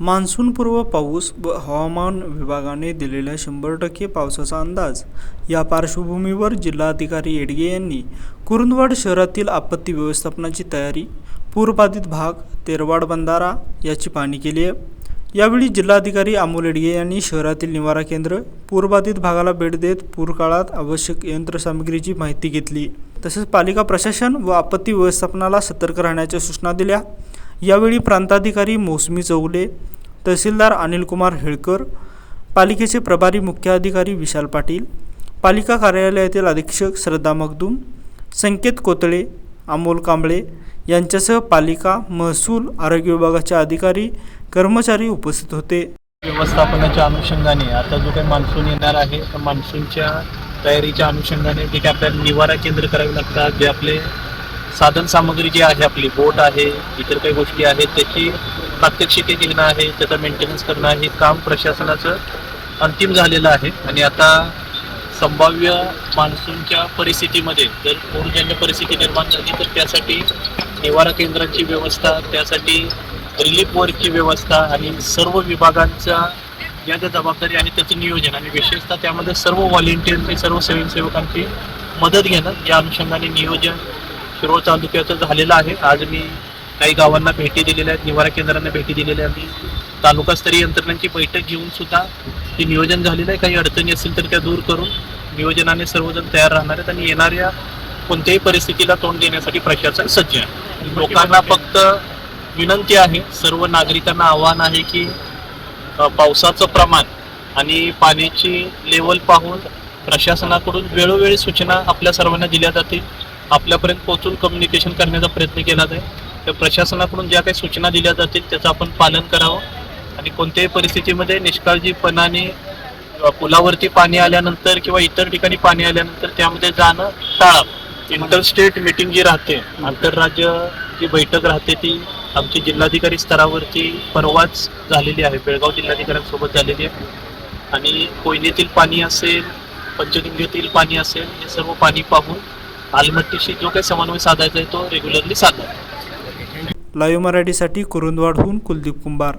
मान्सूनपूर्व पाऊस व हवामान विभागाने दिलेल्या शंभर टक्के पावसाचा अंदाज. या पार्श्वभूमीवर जिल्हाधिकारी येडगे यांनी कुरुंदवाड शहरातील आपत्ती व्यवस्थापनाची तयारी पूरबाधित भाग तेरवाड बंधारा याची पाहणी केली आहे. यावेळी जिल्हाधिकारी अमोल येडगे यांनी शहरातील निवारा केंद्र पूरबाधित भागाला भेट देत पूरकाळात आवश्यक यंत्रसामग्रीची माहिती घेतली. तसेच पालिका प्रशासन व आपत्ती व्यवस्थापनाला सतर्क राहण्याच्या सूचना दिल्या. यावेळी प्रांताधिकारी मोसमी चौगले तहसीलदार अनिलकुमार हेळकर पालिकेचे प्रभारी मुख्य अधिकारी विशाल पाटील पालिका कार्यालयातील अधीक्षक श्रद्धा मगदूम संकेत कोतळे अमोल कांबळे यांच्यासह पालिका महसूल आरोग्य विभागाचे अधिकारी कर्मचारी उपस्थित होते. व्यवस्थापनाच्या अनुषंगाने आता जो काही मान्सून येणार आहे तर मान्सूनच्या तयारीच्या अनुषंगाने जे काही आपल्याला निवारा केंद्र करावे लागतात जे आपले साधन सामग्री जी आहे आपली बोट आहे इतर काही गोष्टी आहेत त्याची प्रात्यक्षिके घेणं आहे त्याचा मेंटेनन्स करणं हे काम प्रशासनाचं अंतिम झालेलं आहे. आणि आता संभाव्य मान्सूनच्या परिस्थितीमध्ये जर पूरजन्य परिस्थिती निर्माण झाली तर त्यासाठी निवारा केंद्रांची व्यवस्था त्यासाठी रिलीफ वर्कची व्यवस्था आणि सर्व विभागांचा ज्या ज्या जबाबदारी आणि त्याचं नियोजन आणि विशेषतः त्यामध्ये सर्व व्हॉलेंटियरची सर्व स्वयंसेवकांची मदत घेणं या अनुषंगाने नियोजन शिरोळ तालुक्याचं झालेलं आहे. आज मी काही गावांना भेटी दिलेल्या आहेत. निवारा केंद्रांना भेटी दिलेल्या आहेत. मी तालुकास्तरीय यंत्रणांची बैठक घेऊन सुद्धा ते नियोजन झालेलं आहे. काही अडचणी असतील तर त्या दूर करून नियोजनाने सर्वजण तयार राहणार आहेत आणि येणाऱ्या कोणत्याही परिस्थितीला तोंड देण्यासाठी प्रशासन सज्ज आहे. लोकांना फक्त विनंती आहे सर्व नागरिकांना आव्हान आहे की पावसाचं प्रमाण आणि पाण्याची लेवल पाहून प्रशासनाकडून वेळोवेळी सूचना आपल्या सर्वांना दिल्या जातील. आपल्यापर्यंत पोहोचून कम्युनिकेशन करण्याचा प्रयत्न केला जाईल. तर प्रशासनाकडून ज्या काही सूचना दिल्या जातील त्याचं आपण पालन करावं. आणि कोणत्याही परिस्थितीमध्ये निष्काळजीपणाने पुलावरती पाणी आल्यानंतर किंवा इतर ठिकाणी पाणी आल्यानंतर त्यामध्ये जाणं टाळावं. इंटरस्टेट मिटिंग जी राहते आंतरराज्य जी बैठक राहते ती आमची जिल्हाधिकारी स्तरावरती परवाच झालेली आहे. बेळगाव जिल्हाधिकाऱ्यांसोबत झालेली आहे. आणि कोयनेतील पाणी असेल पंचगंगेतील पाणी असेल हे सर्व पाणी पाहून आलमट्टीशी जो काही समन्वय साधायचा आहे तो रेग्युलरली साधा लाईव्ह मराठीसाठी कुरुंदवाडहून कुलदीप कुंभार.